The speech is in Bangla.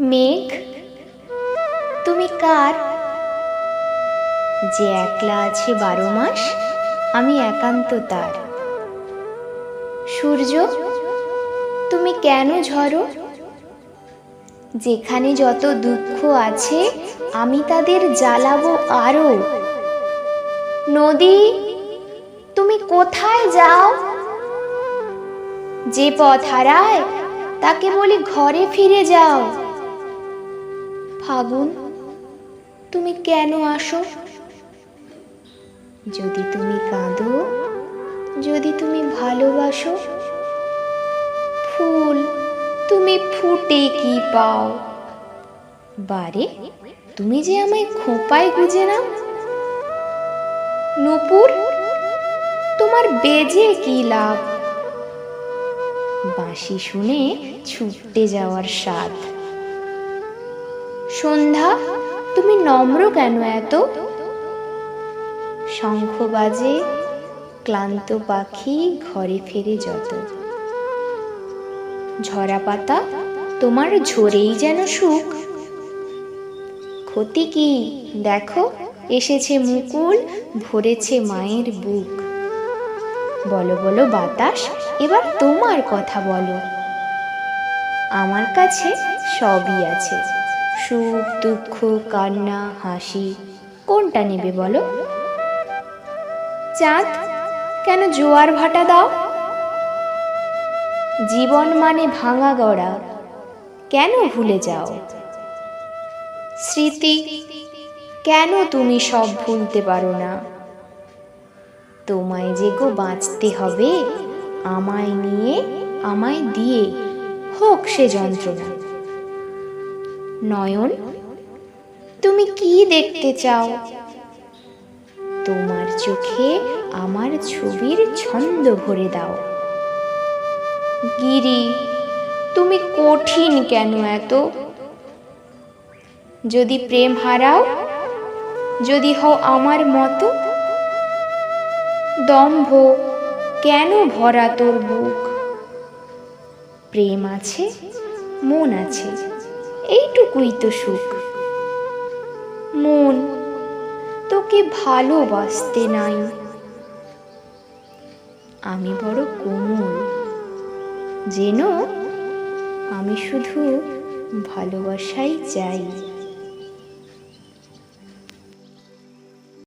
মেঘ, তুমি কার? যে একলা আছে বারো মাস, আমি একান্ত তার। সূর্য, তুমি কেন ঝরো? যেখানে যত দুঃখ আছে, আমি তাদের জ্বালাবো আরও। নদী, তুমি কোথায় যাও? যে পথ হারায়, তাকে বলি ঘরে ফিরে যাও। ফাগুন, তুমি কেন আসো? যদি তুমি কাঁদো, যদি তুমি ভালোবাসো, ফুল তুমি ফুটে কি পাও? বারে, তুমি যে আমায় খোঁপায় গুজে না নুপুর, তোমার বেজে কি লাভ? বাঁশি শুনে ছুটতে যাওয়ার স্বাদ। সন্ধ্যা, তুমি নম্র কেন এত? শঙ্খ বাজে, ক্লান্ত পাখি ঘরে ফেরে যত। ঝরা পাতা, তোমার ঝরেই যেন সুখ। ক্ষতি কি? দেখো, এসেছে মুকুল, ভরেছে মায়ের বুক। বলো বলো বাতাস, এবার তোমার কথা বলো। আমার কাছে সবই আছে। সুখ, দুঃখ, কান্না, হাসি, কোনটা নেবে বলো? চাঁদ, কেন জোয়ার ভাটা দাও? জীবন মানে ভাঙা গড়া, কেন ভুলে যাও? স্মৃতি, কেন তুমি সব ভুলতে পারো না? তোমায় যে গো বাঁচতে হবে, আমায় নিয়ে, আমায় দিয়ে, হোক সে যন্ত্রণা। নয়ন, তুমি কি দেখতে চাও? তোমার চোখে আমার ছবির ছন্দ ভরে দাও। গিরি, তুমি কঠিন কেন এত? যদি প্রেম হারাও, যদি হও আমার মতো, দম্ভ কেন ভরা তোর বুক? প্রেম আছে, মন আছে এইটুকুই তো সুখ। মন তোকে ভালোবাসতে নাই। আমি বড় কোমল, যেন আমি শুধু ভালোবাসাই চাই।